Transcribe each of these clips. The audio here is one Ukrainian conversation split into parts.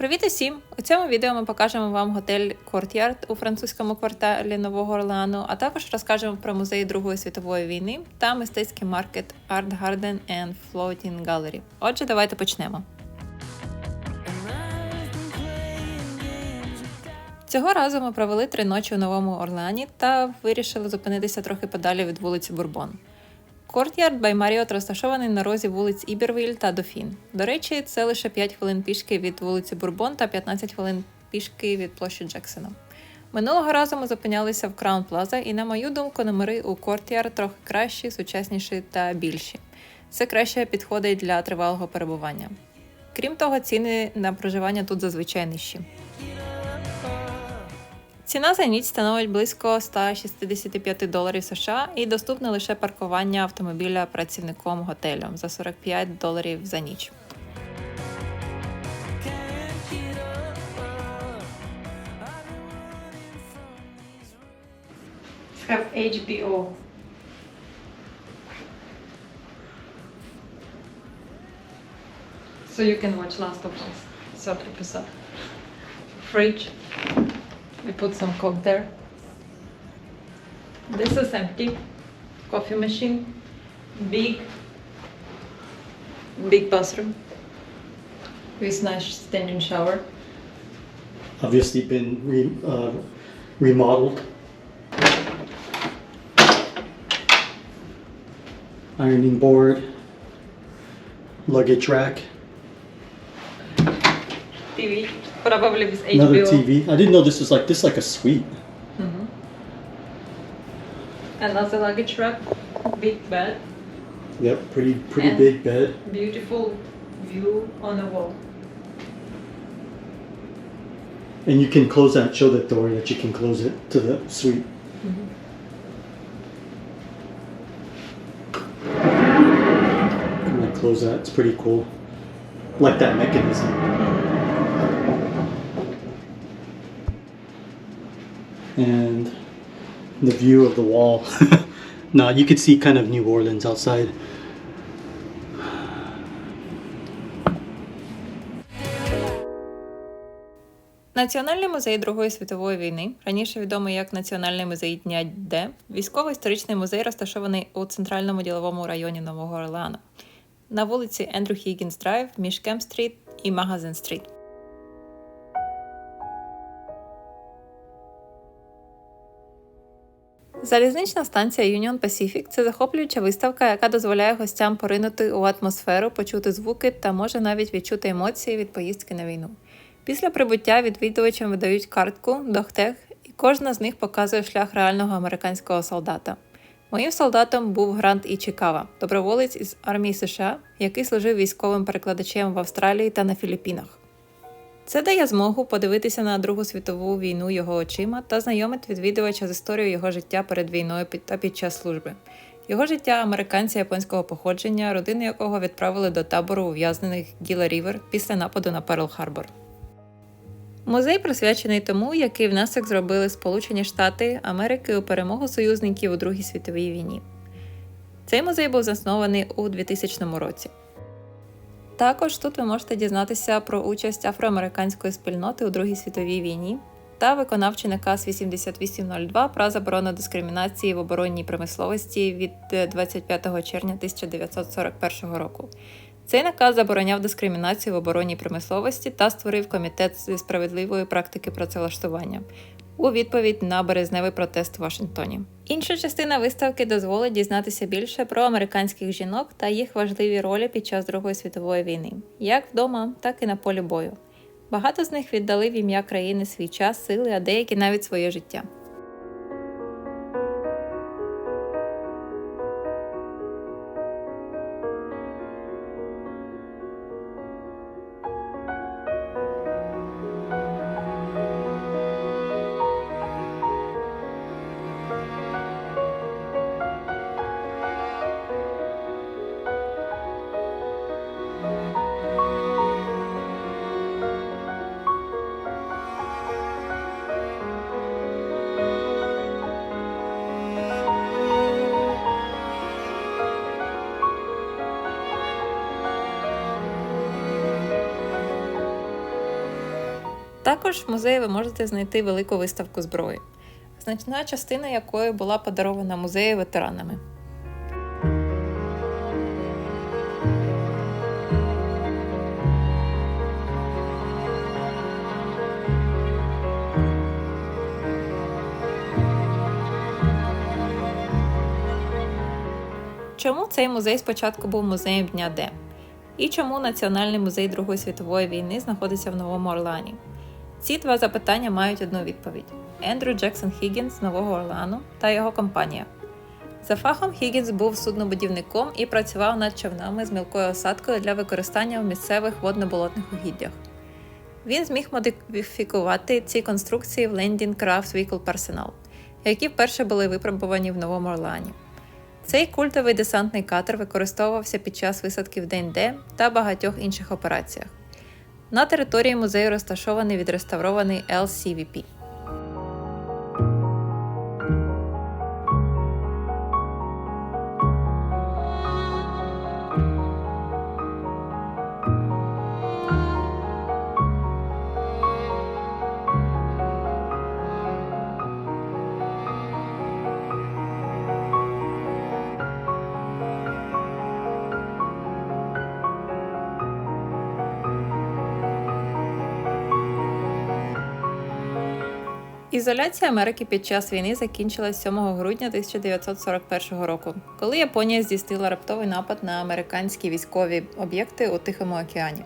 Привіт усім! У цьому відео ми покажемо вам готель Courtyard у французькому кварталі Нового Орлеану, а також розкажемо про музей Другої світової війни та мистецький маркет Art Garden and Floating Gallery. Отже, давайте почнемо. Цього разу ми провели три ночі у Новому Орлеані та вирішили зупинитися трохи подалі від вулиці Бурбон. Courtyard by Marriott розташований на розі вулиць Ібервіль та Дофін. До речі, це лише 5 хвилин пішки від вулиці Бурбон та 15 хвилин пішки від площі Джексона. Минулого разу ми зупинялися в Краун Плаза, і, на мою думку, номери у Courtyard трохи кращі, сучасніші та більші. Це краще підходить для тривалого перебування. Крім того, ціни на проживання тут зазвичай нижчі. Ціна за ніч становить близько 165 доларів США і доступне лише паркування автомобіля працівником готелю за 45 доларів за ніч. Have HBO. So you can watch Last of Us. Third episode. Fridge. We put some coke there. This is empty. Coffee machine. Big. Big bathroom. With nice standing shower. obviously been re, uh, remodeled. Ironing board, luggage rack, TV. Probably with HBO. another TV. I didn't know this was like this like a suite. Mhm. Another luggage rack. Big bed. Yep, pretty pretty And- big bed. Beautiful view on the wall. And you can close that. Show that door that you can close it to the suite. I'm gonna close that. It's pretty cool. Like that mechanism. And the view of the wall. now you could see kind of New Orleans outside. Національний музей Другої світової війни, раніше відомий як Національний музей Дня Д, військово-історичний музей розташований у центральному діловому районі Нового Орлеана на вулиці Ендрю Хіггінс Драйв між Кемп Стріт і Магазин Стріт. Залізнична станція Union Pacific – це захоплююча виставка, яка дозволяє гостям поринути у атмосферу, почути звуки та може навіть відчути емоції від поїздки на війну. Після прибуття відвідувачам видають картку Дохтех, і кожна з них показує шлях реального американського солдата. Моїм солдатом був Грант Ічікава, доброволець із армії США, який служив військовим перекладачем в Австралії та на Філіппінах. Це дає змогу подивитися на Другу світову війну його очима та знайомить відвідувача з історією його життя перед війною та під час служби. Його життя американця японського походження, родини якого відправили до табору ув'язнених Гіла Рівер після нападу на Перл Харбор. Музей присвячений тому, який внесок зробили Сполучені Штати Америки у перемогу союзників у Другій світовій війні. Цей музей був заснований у 2000 році. Також тут ви можете дізнатися про участь афроамериканської спільноти у Другій світовій війні та виконавчий наказ 8802 про заборону дискримінації в оборонній промисловості від е, 25 червня 1941 року. Цей наказ забороняв дискримінацію в оборонній промисловості та створив комітет зі справедливої практики працевлаштування у відповідь на березневий протест в Вашингтоні. Інша частина виставки дозволить дізнатися більше про американських жінок та їх важливі ролі під час Другої світової війни, як вдома, так і на полі бою. Багато з них віддали в ім'я країни свій час, сили, а деякі навіть своє життя. Також в музеї ви можете знайти велику виставку зброї, значна частина якої була подарована музею ветеранами. Чому цей музей спочатку був музеєм Дня Д? І чому Національний музей Другої світової війни знаходиться в Новому Орлеані? Ці два запитання мають одну відповідь: Ендрю Джексон Хіггінс з Нового Орлеану та його компанія. За фахом Хіггінс був суднобудівником і працював над човнами з мілкою осадкою для використання в місцевих водно-болотних угіддях. Він зміг модифікувати ці конструкції в Landing Craft Vehicle Personnel, які вперше були випробувані в Новому Орлеані. Цей культовий десантний катер використовувався під час висадки в День Д та багатьох інших операціях. На території музею розташований відреставрований LCVP. Ізоляція Америки під час війни закінчилась 7 грудня 1941 року, коли Японія здійснила раптовий напад на американські військові об'єкти у Тихому океані.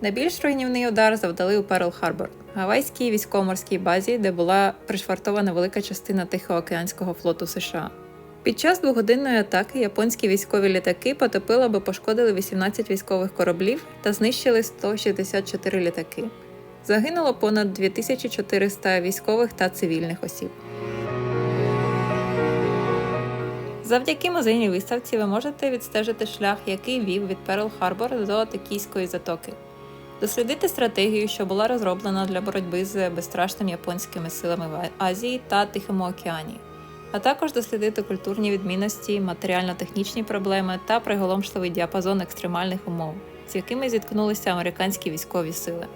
Найбільш руйнівний удар завдали у Перл-Харбор, гавайській військово-морській базі, де була пришвартована велика частина Тихоокеанського флоту США. Під час двогодинної атаки японські військові літаки потопили або пошкодили 18 військових кораблів та знищили 164 літаки. Загинуло понад 2400 військових та цивільних осіб. Завдяки музейній виставці ви можете відстежити шлях, який вів від Перл-Харбор до Токійської затоки, дослідити стратегію, що була розроблена для боротьби з безстрашними японськими силами в Азії та Тихому океані, а також дослідити культурні відмінності, матеріально-технічні проблеми та приголомшливий діапазон екстремальних умов, з якими зіткнулися американські військові сили.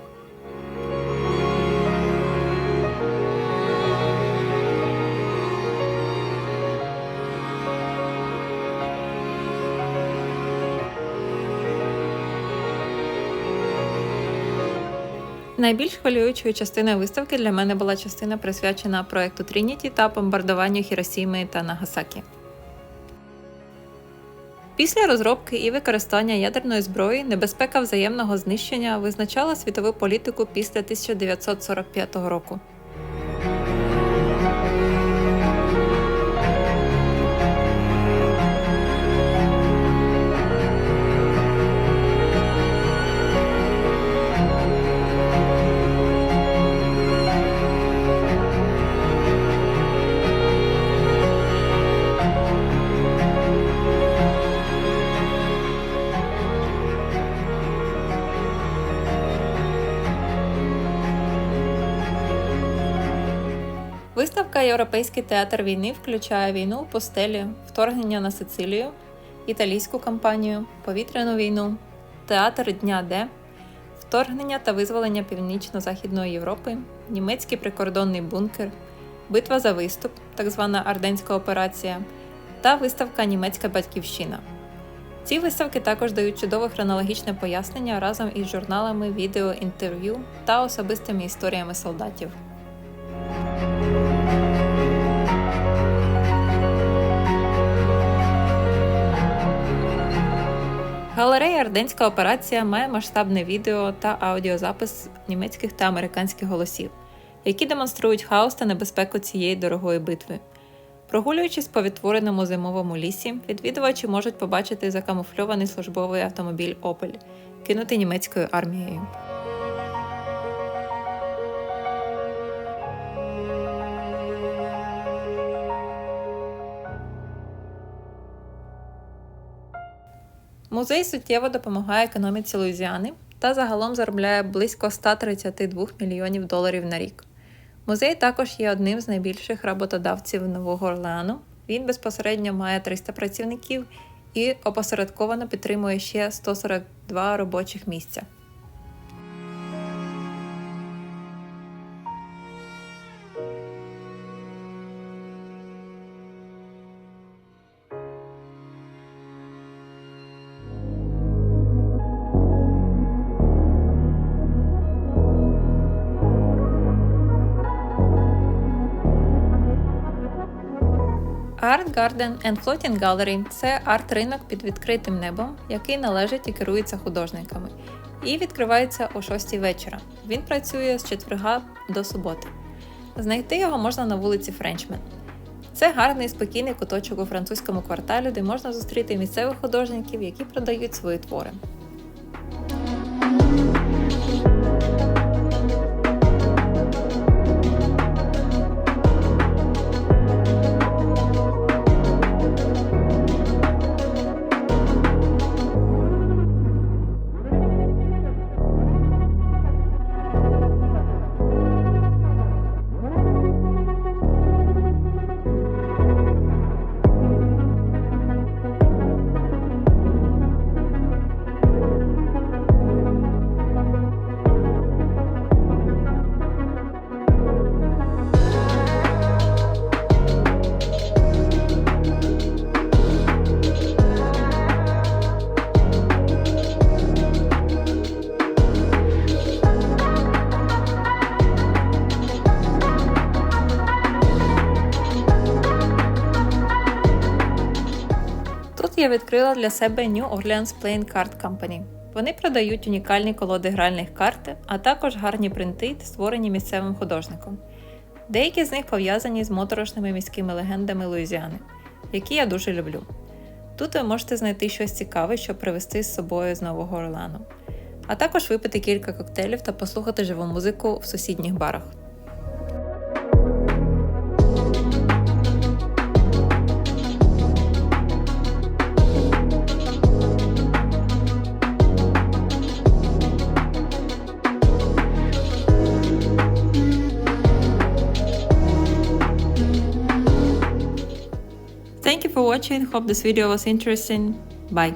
Найбільш хвилюючою частиною виставки для мене була частина присвячена проекту Трініті та бомбардуванню Хіросіми та Нагасакі. Після розробки і використання ядерної зброї небезпека взаємного знищення визначала світову політику після 1945 року. Виставка Європейський театр війни включає війну в постелі, вторгнення на Сицилію, італійську кампанію, повітряну війну, театр Дня Д, вторгнення та визволення Північно-Західної Європи, німецький прикордонний бункер, битва за виступ, так звана Арденська операція, та виставка Німецька батьківщина. Ці виставки також дають чудове хронологічне пояснення разом із журналами, відео, інтерв'ю та особистими історіями солдатів. Галерея Арденська операція має масштабне відео та аудіозапис німецьких та американських голосів, які демонструють хаос та небезпеку цієї дорогої битви. Прогулюючись по відтвореному зимовому лісі, відвідувачі можуть побачити закамуфльований службовий автомобіль Opel, кинутий німецькою армією. Музей суттєво допомагає економіці Луїзіани та загалом заробляє близько 132 мільйонів доларів на рік. Музей також є одним з найбільших роботодавців Нового Орлеану. Він безпосередньо має 300 працівників і опосередковано підтримує ще 142 робочих місця. Art Garden and Floating Gallery це арт-ринок під відкритим небом, який належить і керується художниками, і відкривається о 6 вечора. Він працює з четверга до суботи. Знайти його можна на вулиці Френчмен. Це гарний спокійний куточок у французькому кварталі, де можна зустріти місцевих художників, які продають свої твори. Відкрила для себе New Orleans Playing Card Company. Вони продають унікальні колоди гральних карт, а також гарні принти, створені місцевим художником. Деякі з них пов'язані з моторошними міськими легендами Луїзіани, які я дуже люблю. Тут ви можете знайти щось цікаве, щоб привезти з собою з Нового Орлеану, а також випити кілька коктейлів та послухати живу музику в сусідніх барах. Watching. Hope this video was interesting. Bye.